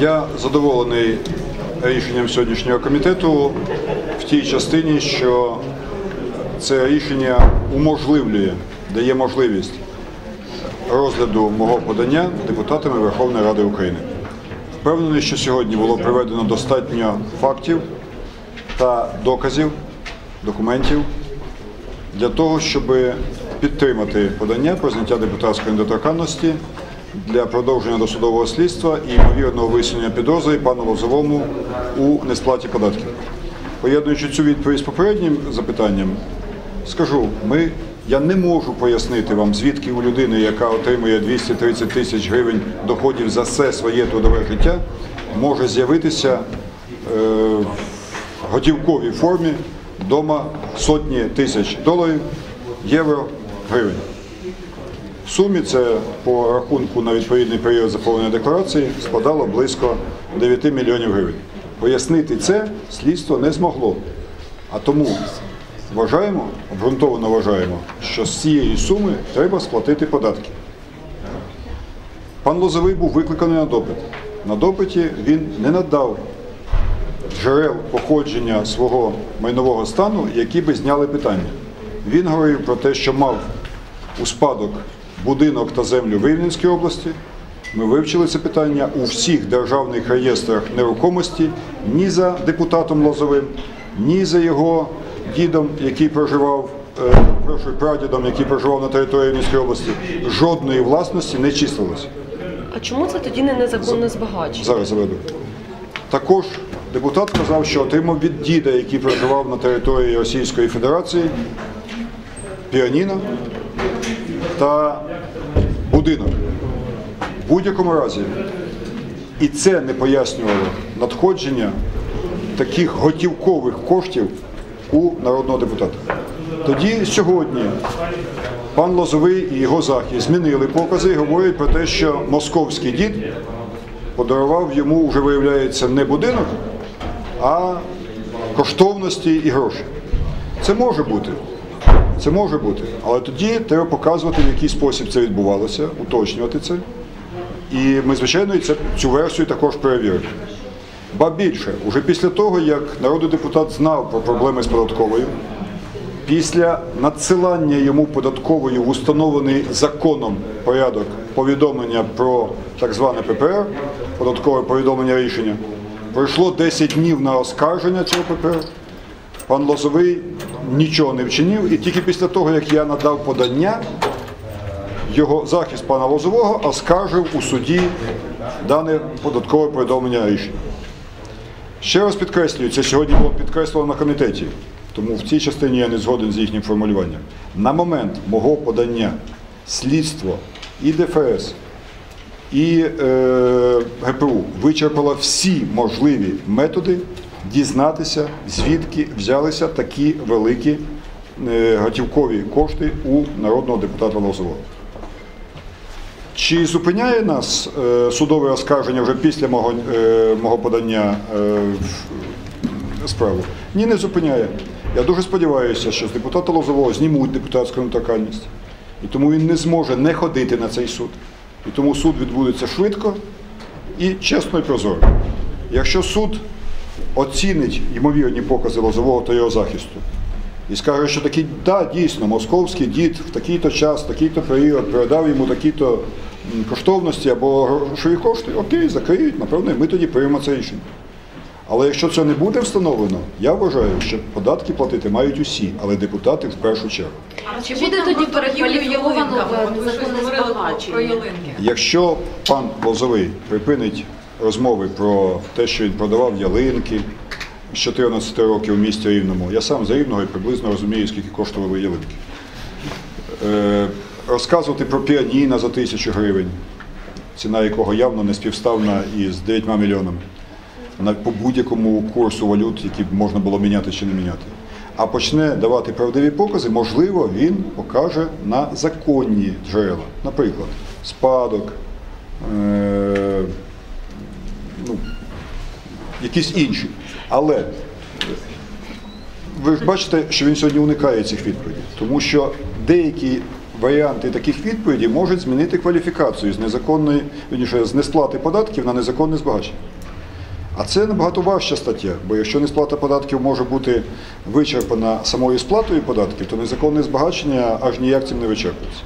Я задоволений рішенням сьогоднішнього комітету в тій частині, що це рішення уможливлює, дає можливість розгляду мого подання депутатами Верховної Ради України. Впевнений, що сьогодні було приведено достатньо фактів та доказів, документів для того, щоб підтримати подання про зняття депутатської недоторканності для продовження досудового слідства і ймовірного висунення підозри пану Лозовому у несплаті податків. Поєднуючи цю відповідь попереднім запитанням, скажу, ми, я не можу пояснити вам, звідки у людини, яка отримує 230 тисяч гривень доходів за все своє трудове життя, може з'явитися е, в готівковій формі вдома сотні тисяч доларів, євро, гривень. В сумі це по рахунку на відповідний період заповнення декларації складало близько 9 мільйонів гривень. Пояснити це слідство не змогло. А тому вважаємо, обґрунтовано вважаємо, що з цієї суми треба сплатити податки. Пан Лозовий був викликаний на допит. На допиті він не надав джерел походження свого майнового стану, які би зняли питання. Він говорив про те, що мав у спадок будинок та землю в Рівненській області. Ми вивчили це питання у всіх державних реєстрах нерухомості ні за депутатом Лозовим, ні за його дідом, який проживав, е, прошу, прадідом, який проживав на території Рівненської області. Жодної власності не числилось. А чому це тоді не незаконне збагачення? Зараз заведу. Також депутат казав, що отримав від діда, який проживав на території Російської Федерації, піаніно та будинок. В будь-якому разі. І це не пояснювало надходження таких готівкових коштів у народного депутата. Тоді сьогодні пан Лозовий і його захист змінили покази і говорять про те, що московський дід подарував йому, вже виявляється, не будинок, а коштовності і гроші. Це може бути. Це може бути. Але тоді треба показувати, в який спосіб це відбувалося, уточнювати це. І ми, звичайно, цю версію також перевіримо. Ба більше, уже після того, як народний депутат знав про проблеми з податковою, після надсилання йому податковою в установлений законом порядок повідомлення про так зване ППР, податкове повідомлення рішення, пройшло 10 днів на оскарження цього ППР. Пан Лозовий нічого не вчинив, і тільки після того, як я надав подання, його захист пана Лозового оскаржив у суді дане податкове повідомлення рішення. Ще раз підкреслюю, це сьогодні було підкреслено на комітеті, тому в цій частині я не згоден з їхнім формулюванням. На момент мого подання слідство і ДФС, і е, ГПУ вичерпало всі можливі методи дізнатися, звідки взялися такі великі е, готівкові кошти у народного депутата Лозового. Чи зупиняє нас е, судове оскарження вже після мого, е, мого подання в справу? Ні, не зупиняє. Я дуже сподіваюся, що з депутата Лозового знімуть депутатську недоторканність. І тому він не зможе не ходити на цей суд. І тому суд відбудеться швидко і чесно і прозоро. Якщо суд оцінить ймовірні покази Лозового та його захисту, і скаже, що такий, да, дійсно, московський дід в такий-то час, в такий-то період передав йому такі-то коштовності або грошові кошти, окей, закриють, напевно, і ми тоді приймемо це рішення. Але якщо це не буде встановлено, я вважаю, що податки платити мають усі, але депутати в першу чергу. Чи буде тоді перекваліфіковано про- збагачення? про ялинки. Якщо пан Лозовий припинить розмови про те, що він продавав ялинки з 14 років у місті Рівному, я сам з Рівного і приблизно розумію, скільки коштували ялинки. Е, розказувати про піаніно за тисячу гривень, ціна якого явно не співставна із 9 мільйонами на по будь-якому курсу валют, які можна було міняти чи не міняти. А почне давати правдиві покази, можливо, він покаже на законні джерела. Наприклад, спадок, е, якісь інші. Але ви ж бачите, що він сьогодні уникає цих відповідей, тому що деякі варіанти таких відповідей можуть змінити кваліфікацію з незаконної, з несплати податків на незаконне збагачення. А це набагато важча стаття, бо якщо несплата податків може бути вичерпана самою сплатою податків, то незаконне збагачення аж ніяк цим не вичерпується.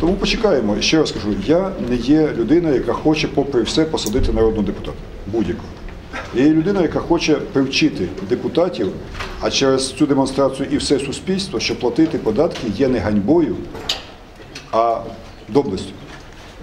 Тому почекаємо. Ще раз кажу, я не є людина, яка хоче, попри все, посадити народного депутата. Будь-якого. Я є людина, яка хоче привчити депутатів, а через цю демонстрацію і все суспільство, що платити податки є не ганьбою, а доблестю.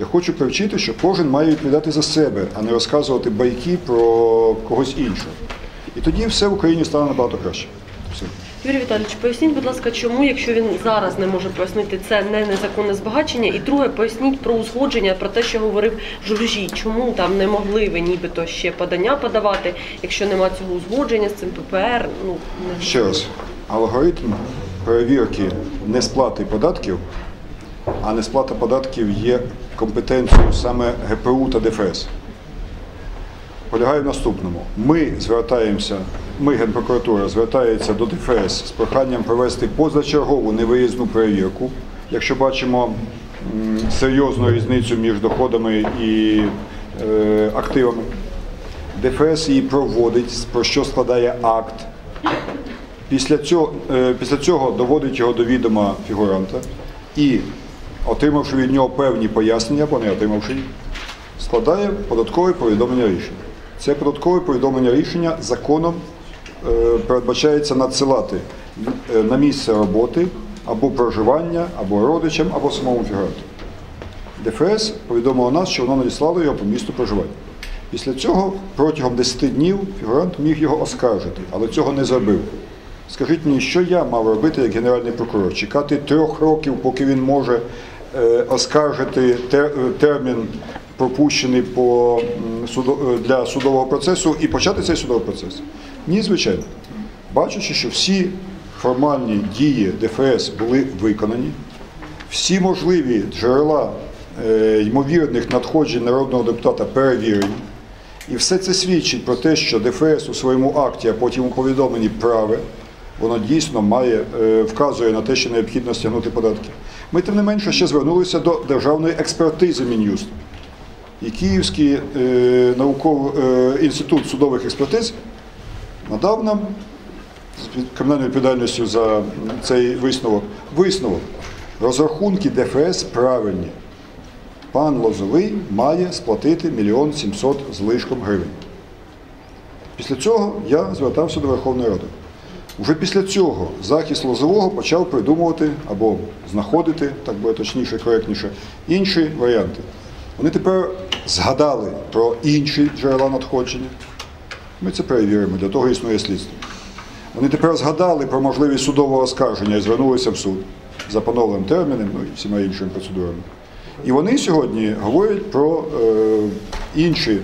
Я хочу привчити, що кожен має відповідати за себе, а не розказувати байки про когось іншого. І тоді все в Україні стане набагато краще. Все. Юрій Віталійович, поясніть, будь ласка, чому, якщо він зараз не може пояснити, це не незаконне збагачення, і друге, поясніть про узгодження, про те, що говорив Журжій, чому там не могли ви нібито ще подання подавати, якщо нема цього узгодження з цим ППР, ну не Ще раз, алгоритм перевірки несплати податків, а несплата податків є компетенцією саме ГПУ та ДФС. Полягає в наступному. Ми звертаємося, ми, Генпрокуратура, звертається до ДФС з проханням провести позачергову невиїзну перевірку. Якщо бачимо серйозну різницю між доходами і е, активами, ДФС її проводить, про що складає акт. Після цього, е, після цього доводить його до відома фігуранта і, отримавши від нього певні пояснення, або не отримавши складає податкове повідомлення рішення. Це податкове повідомлення рішення законом передбачається надсилати е, на місце роботи або проживання, або родичам, або самому фігуранту. ДФС повідомило нас, що воно надіслало його по місту проживання. Після цього протягом 10 днів фігурант міг його оскаржити, але цього не зробив. Скажіть мені, що я мав робити як генеральний прокурор? Чекати трьох років, поки він може е, оскаржити тер- е, термін, пропущений по, е, для судового процесу, і почати цей судовий процес? Ні, звичайно. Бачачи, що всі формальні дії ДФС були виконані, всі можливі джерела е, ймовірних надходжень народного депутата перевірені. І все це свідчить про те, що ДФС у своєму акті, а потім у повідомленні праве, воно дійсно має, е, вказує на те, що необхідно стягнути податки. Ми тим не менше ще звернулися до державної експертизи Мін'юсту. І Київський е, науковий е, інститут судових експертиз надав нам з кримінальною відповідальністю за цей висновок. Висновок. Розрахунки ДФС правильні. Пан Лозовий має сплатити мільйон сімсот з лишком гривень. Після цього я звертався до Верховної Ради. Уже після цього захист Лозового почав придумувати або знаходити, так буде точніше, коректніше, інші варіанти. Вони тепер згадали про інші джерела надходження. Ми це перевіримо, для того існує слідство. Вони тепер згадали про можливість судового оскарження і звернулися в суд за поновленим терміном ну, і всіма іншими процедурами. І вони сьогодні говорять про е, інші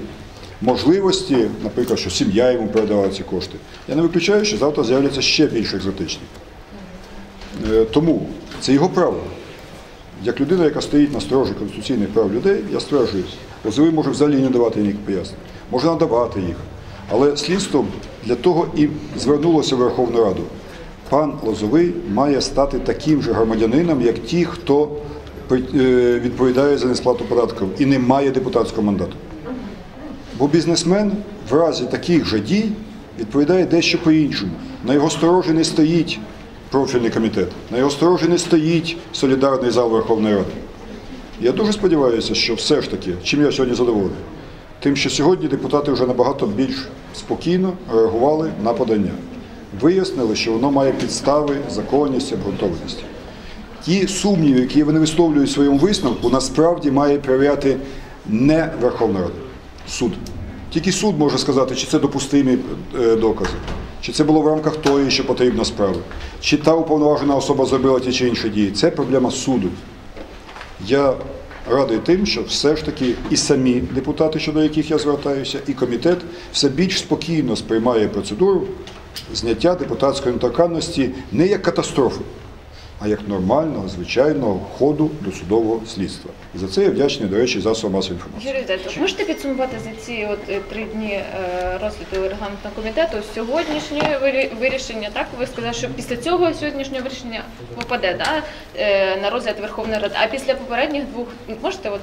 можливості, наприклад, що сім'я йому передала ці кошти. Я не виключаю, що завтра з'являться ще більш екзотичні. Е, тому це його право. Як людина, яка стоїть на сторожі конституційних прав людей, я стверджую, Лозовий може взагалі не давати ніяких пояснень, може надавати їх. Але слідство для того і звернулося в Верховну Раду. Пан Лозовий має стати таким же громадянином, як ті, хто е, відповідає за несплату податків і не має депутатського мандату. Бо бізнесмен в разі таких же дій відповідає дещо по-іншому. На його сторожі не стоїть профільний комітет, на його сторожі не стоїть солідарний зал Верховної Ради. Я дуже сподіваюся, що все ж таки, чим я сьогодні задоволений, тим, що сьогодні депутати вже набагато більш спокійно реагували на подання. Вияснили, що воно має підстави, законність, обґрунтованість. Ті сумніви, які вони висловлюють в своєму висновку, насправді має перевіряти не Верховна Рада, суд. Тільки суд може сказати, чи це допустимі е, докази, чи це було в рамках тої, що потрібно справи, чи та уповноважена особа зробила ті чи інші дії. Це проблема суду. Я радий тим, що все ж таки і самі депутати, щодо яких я звертаюся, і комітет все більш спокійно сприймає процедуру зняття депутатської недоторканності не як катастрофи, а як нормального, звичайного ходу досудового слідства. За це я вдячний, до речі, засобам масової інформації. Юрій Віталійович, можете підсумувати за ці от е, три дні е, розгляду регламентного комітету сьогоднішнє вирішення? Так ви сказали, що після цього сьогоднішнього вирішення попаде да, е, на розгляд Верховної Ради. А після попередніх двох можете от?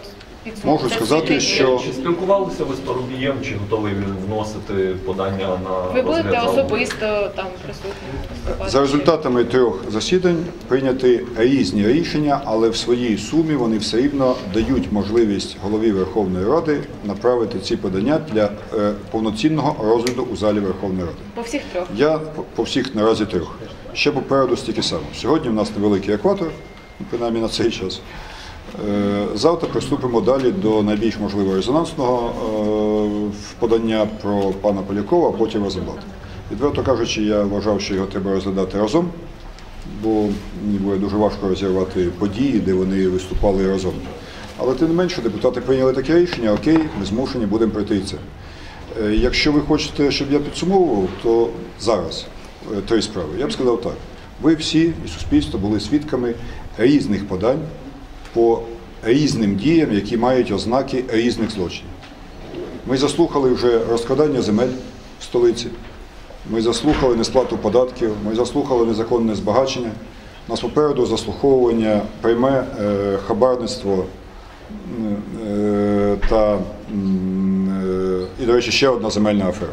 Можу сказати, що Чи спілкувалися ви з Парубієм, чи готовий він вносити подання на ви будете залу? особисто там присутні виступати? за результатами трьох засідань прийняті різні рішення, але в своїй сумі вони все рівно дають можливість голові Верховної Ради направити ці подання для е, повноцінного розгляду у залі Верховної Ради. по всіх трьох. Я по- по всіх наразі трьох. Ще попереду стільки само. Сьогодні в нас невеликий екватор, ну, принаймні на цей час. Е, Завтра приступимо далі до найбільш можливо резонансного е, подання про пана Полякова, а потім Розенблат. Відверто кажучи, я вважав, що його треба розглядати разом, бо мені буде дуже важко розірвати події, де вони виступали разом. Але тим не менше, депутати прийняли таке рішення, окей, ми змушені будемо пройти це. Е, Якщо ви хочете, щоб я підсумовував, то зараз три справи. Я б сказав так. Ви всі і суспільство були свідками різних подань по різним діям, які мають ознаки різних злочинів. Ми заслухали вже розкрадання земель в столиці, ми заслухали несплату податків, ми заслухали незаконне збагачення. Нас попереду заслуховування пряме е, хабарництво е, та, е, і, до речі, ще одна земельна афера.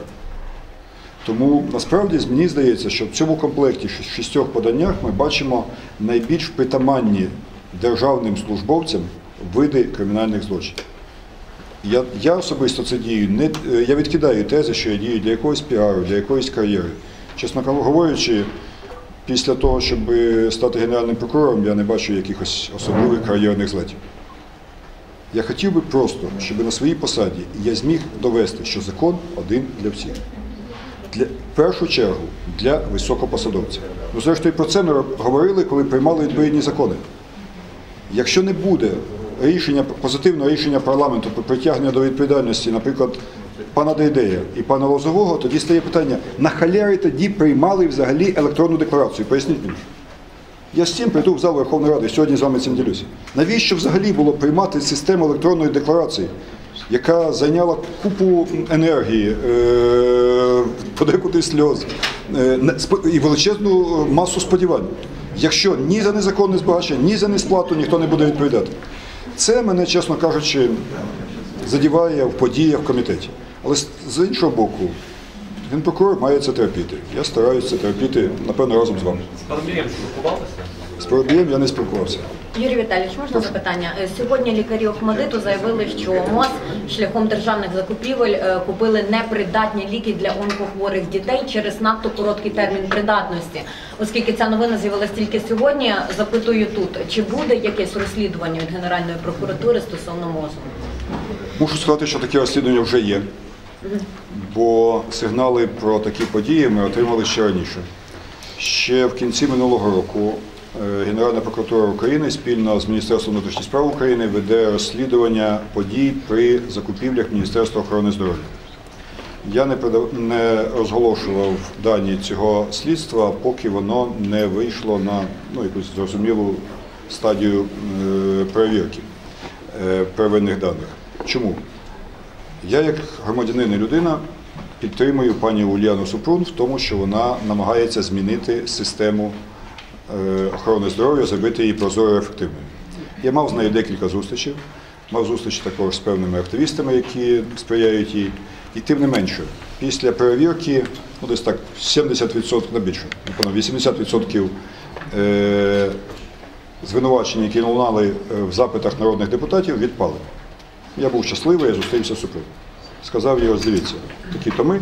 Тому насправді мені здається, що в цьому комплекті в шістьох поданнях ми бачимо найбільш притаманні державним службовцям види кримінальних злочинів. Я, я особисто це дію. Не, е, я відкидаю тези, що я дію для якогось піару, для якоїсь кар'єри. Чесно говорячи, після того, щоб стати генеральним прокурором, я не бачу якихось особливих кар'єрних злетів. Я хотів би просто, щоб на своїй посаді я зміг довести, що закон один для всіх. Для, в першу чергу для високопосадовців. Ну, зрештою, про це ми говорили, коли приймали відповідні закони. Якщо не буде рішення, позитивного рішення парламенту про притягнення до відповідальності, наприклад, пана Дейдея і пана Лозового, тоді стає питання, на халярі тоді приймали взагалі електронну декларацію. Поясніть мені. Я з цим прийду в зал Верховної Ради, сьогодні з вами цим ділюся. Навіщо взагалі було приймати систему електронної декларації, яка зайняла купу енергії, е, подекуди сльоз е, і величезну масу сподівань, якщо ні за незаконне збагачення, ні за несплату ніхто не буде відповідати? Це мене, чесно кажучи, задіває в подіях в комітеті. Але з- іншого боку, генпрокурор має це терпіти. Я стараюся це терпіти, напевно, разом з вами. З Парубієм спілкувалися? З Парубієм я не спілкувався. Юрій Віталійович, можна запитання? Е, Сьогодні лікарі Охмадиту заявили, що МОЗ шляхом державних закупівель е, купили непридатні ліки для онкохворих дітей через надто короткий термін придатності. Оскільки ця новина з'явилася тільки сьогодні, запитую тут, чи буде якесь розслідування від Генеральної прокуратури стосовно МОЗу? Мушу сказати, що таке розслідування вже є, бо сигнали про такі події ми отримали ще раніше. Ще в кінці минулого року Генеральна прокуратура України спільно з Міністерством внутрішніх справ України веде розслідування подій при закупівлях Міністерства охорони здоров'я. Я не, розголошував дані цього слідства, поки воно не вийшло на ну, якусь зрозумілу стадію е, перевірки е, первинних даних. Чому? Я, як громадянин і людина, підтримую пані Ульяну Супрун в тому, що вона намагається змінити систему е, охорони здоров'я, зробити її прозорою і ефективною. Я мав з нею декілька зустрічей, мав зустрічі також з певними активістами, які сприяють їй. І тим не менше, після перевірки, ну десь так 70%, не більше, напевно, 80% е, звинувачень, які лунали е, в запитах народних депутатів, відпали. Я був щасливий, я зустрівся Супрун. Сказав ось дивіться, такі то ми,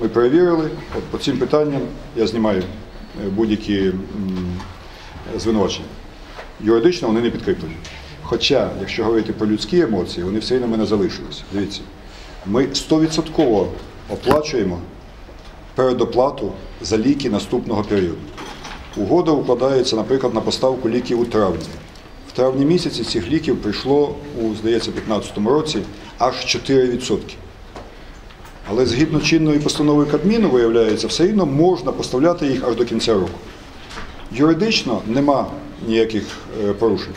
ми перевірили, от по цим питанням я знімаю е, будь-які м, звинувачення. Юридично вони не підкріплені. Хоча, якщо говорити про людські емоції, вони все одно мене залишилися. Дивіться, ми 100% оплачуємо передоплату за ліки наступного періоду. Угода укладається, наприклад, на поставку ліків у травні. В травні місяці цих ліків прийшло у, здається, 2015 році аж 4%. Але згідно чинної постанови Кабміну, виявляється, все одно можна поставляти їх аж до кінця року. Юридично нема ніяких е, порушень.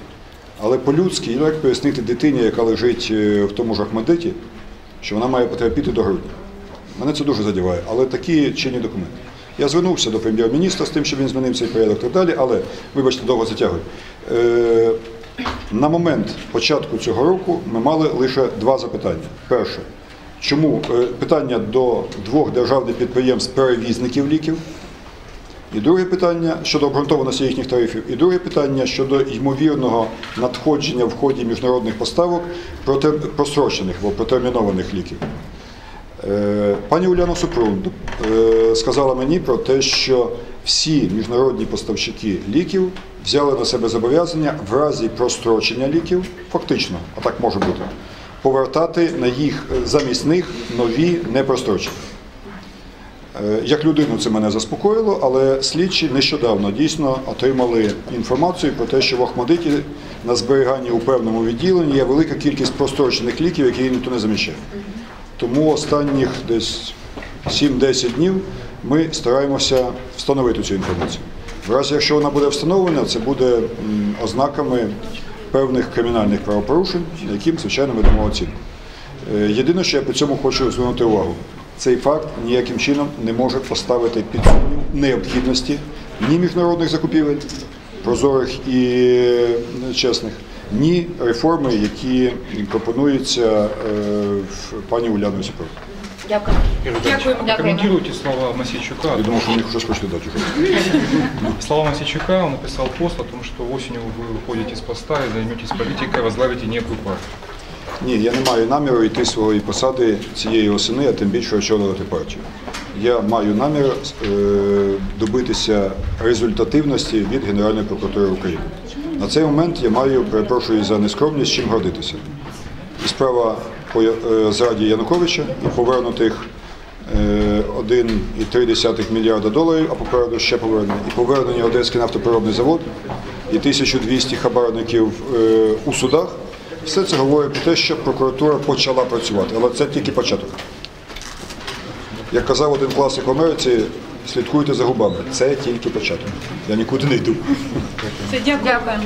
Але по-людськи, як пояснити дитині, яка лежить е, в тому ж Ахмедиті, що вона має потерпіти до грудня. Мене це дуже задіває, але такі чинні документи. Я звернувся до прем'єр-міністра з тим, щоб він змінив цей порядок і так далі, але, вибачте, довго затягую. Е, на момент початку цього року ми мали лише два запитання. Перше, чому е, питання до двох державних підприємств-перевізників ліків, і друге питання щодо обґрунтованості їхніх тарифів. І друге питання щодо ймовірного надходження в ході міжнародних поставок просрочених або протермінованих ліків. Е, Пані Уляна Супрун е, сказала мені про те, що всі міжнародні поставщики ліків взяли на себе зобов'язання в разі прострочення ліків, фактично, а так може бути, повертати на їх замість них нові непрострочені. Як людину це мене заспокоїло, але слідчі нещодавно дійсно отримали інформацію про те, що в Охмадиті на зберіганні у певному відділенні є велика кількість прострочених ліків, які ніхто не заміщає. Тому останніх десь 7-10 днів ми стараємося встановити цю інформацію. В разі, якщо вона буде встановлена, це буде ознаками певних кримінальних правопорушень, яким, звичайно, ми дамо оцінку. Е, Єдине, що я при цьому хочу звернути увагу, цей факт ніяким чином не може поставити під сумнів необхідності ні міжнародних закупівель, прозорих і е, чесних, ні реформи, які пропонуються е, пані Уляною Супрун. Дякую. Дякую. Комментируйте слова Масичука. Я думав, що мені щось хочете дати. вже. Слова Масичука, он написал пост о том, что осенью вы уходите с поста и займетесь политикой, возглавите некую партию. Ні, я не маю наміру йти з своєї посади цієї осени, а тим більше очолювати партію. Я маю намір е, добитися результативності від Генеральної прокуратури України. На цей момент я маю, перепрошую за нескромність, чим гордитися. І справа по е, зраді Януковича і повернутих е, 1,3 мільярда доларів, а попереду ще повернення, і повернення Одеський нафтопереробний завод, і 1200 хабарників е, у судах. Все це говорить про те, що прокуратура почала працювати, але це тільки початок. Як казав один класик в Америці, слідкуйте за губами. Це тільки початок. Я нікуди не йду. Дякую.